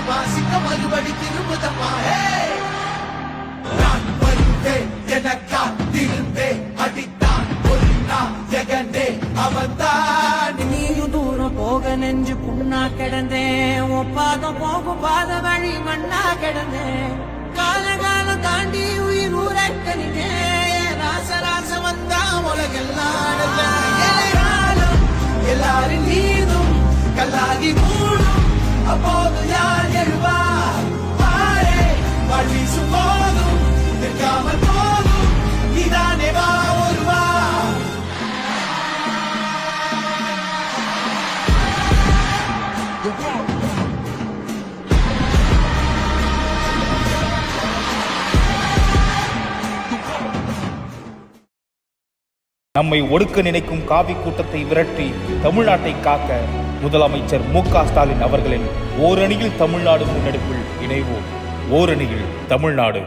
மறுபடி திரும்புதம்மா நான் வருவேன் என காத்திருந்தேன் அடித்தான் பொருளா ஜெகனே அவன்தான். நீயும் தூரம் போக நெஞ்சு புண்ணா கிடந்தேன். உன் பாதம் போகும் பாத வழி மண்ணா கிடந்தேன். காலகால இல்லாமல் போதும். இதானே வா ஒருவா நம்மை ஒடுக்க நினைக்கும் காவி கூட்டத்தை விரட்டி தமிழ்நாட்டை காக்க முதலமைச்சர் மு க ஸ்டாலின் அவர்களின் ஓரணியில் தமிழ்நாடு முன்னெடுப்பில் இணைவோம். ஓரணியில் தமிழ்நாடு.